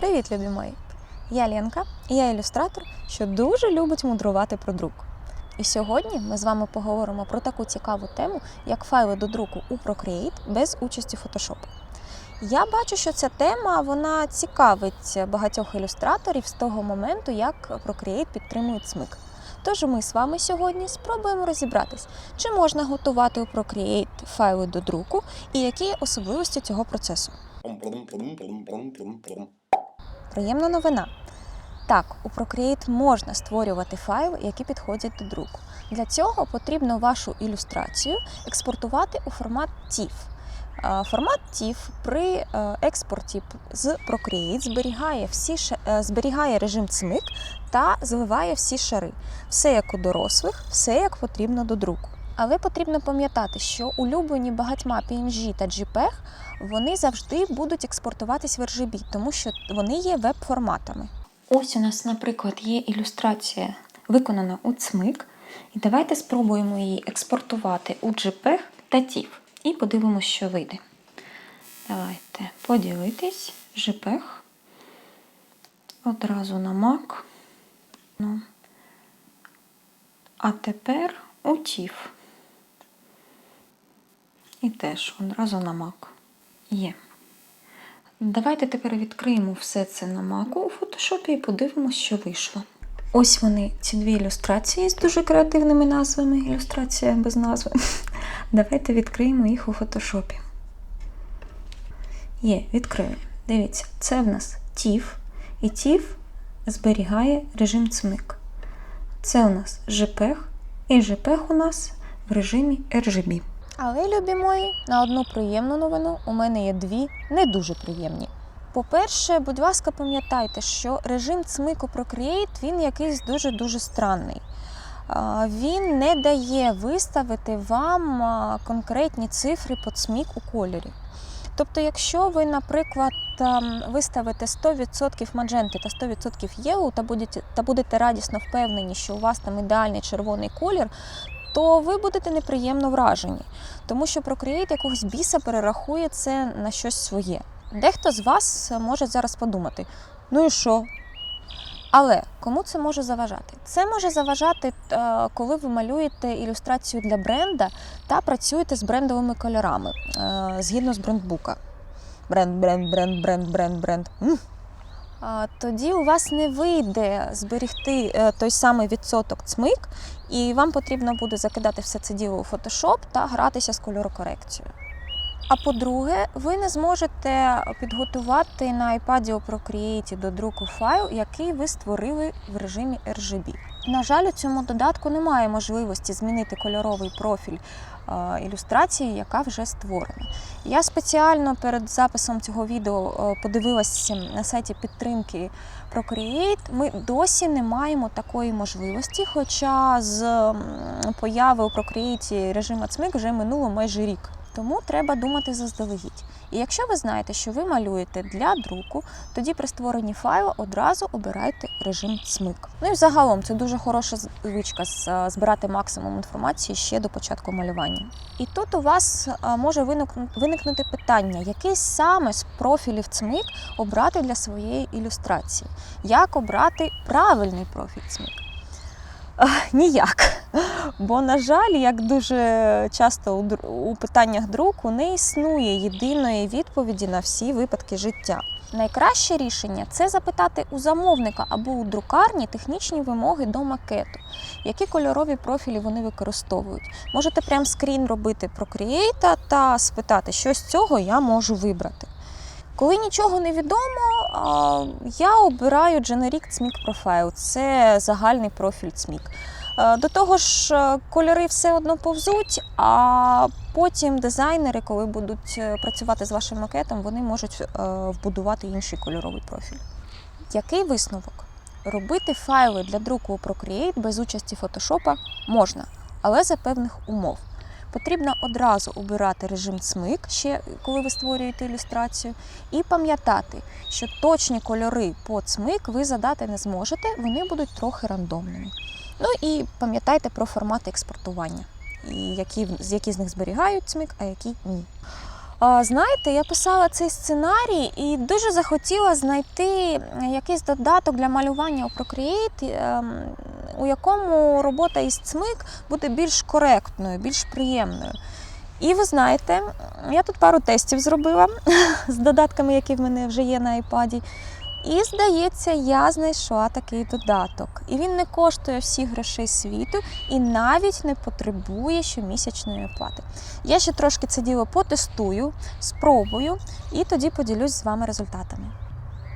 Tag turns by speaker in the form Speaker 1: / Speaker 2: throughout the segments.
Speaker 1: Привіт, любі мої! Я Ленка, і я ілюстратор, що дуже любить мудрувати про друк. І сьогодні ми з вами поговоримо про таку цікаву тему, як файли до друку у Procreate без участі Photoshop. Я бачу, що ця тема вона цікавить багатьох ілюстраторів з того моменту, як Procreate підтримує цмик. Тож ми з вами сьогодні спробуємо розібратись, чи можна готувати у Procreate файли до друку і які особливості цього процесу. Приємна новина. Так, у Procreate можна створювати файли, які підходять до друку. Для цього потрібно вашу ілюстрацію експортувати у формат TIFF. Е, Формат TIFF при е, експорті з Procreate зберігає, всі, е, зберігає режим цмик та зливає всі шари. Все як у дорослих, все як потрібно до друку. Але потрібно пам'ятати, що улюблені багатьма PNG та JPEG вони завжди будуть експортуватись в RGB, тому що вони є веб-форматами. Ось у нас, наприклад, є ілюстрація, виконана у цмик. І давайте спробуємо її експортувати у JPEG та TIFF. І подивимося, що вийде. Давайте поділитись. JPEG. Одразу на Mac. Ну. А тепер у TIFF. І теж одразу на Mac. Є. Давайте тепер відкриємо все це на Mac у фотошопі і подивимося, що вийшло. Ось вони, ці дві ілюстрації з дуже креативними назвами. Ілюстрація без назви. Давайте відкриємо їх у фотошопі. Є, відкрили. Дивіться, це в нас TIFF, і TIFF зберігає режим цмик. Це у нас JPEG, і JPEG у нас в режимі RGB. Але, любі мої, на одну приємну новину у мене є дві не дуже приємні. По-перше, будь ласка, пам'ятайте, що режим цмику Procreate він якийсь дуже-дуже странний. Він не дає виставити вам конкретні цифри по цмік у кольорі. Тобто, якщо ви, наприклад, виставите 100% мадженти та 100% єлоу та будете, та будете радісно впевнені, що у вас там ідеальний червоний колір, то ви будете неприємно вражені, тому що Procreate якогось біса перерахує це на щось своє. Дехто з вас може зараз подумати: ну і що? Але кому це може заважати? Це може заважати, е, коли ви малюєте ілюстрацію для бренда та працюєте з брендовими кольорами е, згідно з брендбука. Бренд, бренд, бренд, бренд, бренд, бренд. Тоді у вас не вийде зберегти е, той самий відсоток цмик, і вам потрібно буде закидати все це діло у Photoshop та гратися з кольорокорекцією. А по-друге, ви не зможете підготувати на iPad у Procreate до друку файл, який ви створили в режимі RGB. На жаль, у цьому додатку немає можливості змінити кольоровий профіль е, ілюстрації, яка вже створена. Я спеціально перед записом цього відео е, подивилася на сайті підтримки Procreate. Ми досі не маємо такої можливості, хоча з появи у Procreate режиму цмик вже минуло майже рік. Тому треба думати заздалегідь. І якщо ви знаєте, що ви малюєте для друку, тоді при створенні файлу одразу обирайте режим цмик. Ну і загалом це дуже хороша звичка збирати максимум інформації ще до початку малювання. І тут у вас може виникнути питання, який саме з профілів цмик обрати для своєї ілюстрації. Як обрати правильний профіль цмик? Ніяк. Бо, на жаль, як дуже часто у, питаннях друку не існує єдиної відповіді на всі випадки життя. Найкраще рішення це запитати у замовника або у друкарні технічні вимоги до макету, які кольорові профілі вони використовують. Можете прям скрін робити Procreate та спитати, що з цього я можу вибрати. Коли нічого не відомо, я обираю Generic CMYK Profile. Це загальний профіль CMYK. Е, До того ж, е, кольори все одно повзуть, а потім дизайнери, коли будуть е, працювати з вашим макетом, вони можуть вбудувати інший кольоровий профіль. Який висновок? Робити файли для друку у Procreate без участі Photoshop можна, але за певних умов. Потрібно одразу обирати режим цмик, ще коли ви створюєте ілюстрацію, і пам'ятати, що точні кольори по цмик ви задати не зможете, вони будуть трохи рандомними. Ну і пам'ятайте про формати експортування, і які, які з них зберігають цмик, а які ні. Знаєте, я писала цей сценарій і дуже захотіла знайти якийсь додаток для малювання у Procreate, ем, у якому робота із цмик буде більш коректною, більш приємною. І ви знаєте, я тут пару тестів зробила з додатками, які в мене вже є на iPad. І здається, я знайшла такий додаток. І він не коштує всіх грошей світу і навіть не потребує щомісячної оплати. Я ще трошки це діло потестую, спробую і тоді поділюсь з вами результатами.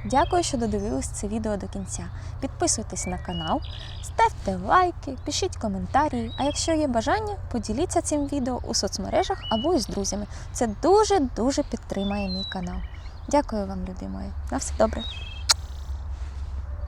Speaker 1: Дякую, що додивились це відео до кінця. Підписуйтесь на канал, ставте лайки, пишіть коментарі. А якщо є бажання, поділіться цим відео у соцмережах або із друзями. Це дуже-дуже підтримає мій канал. Дякую вам, любі мої. На все добре.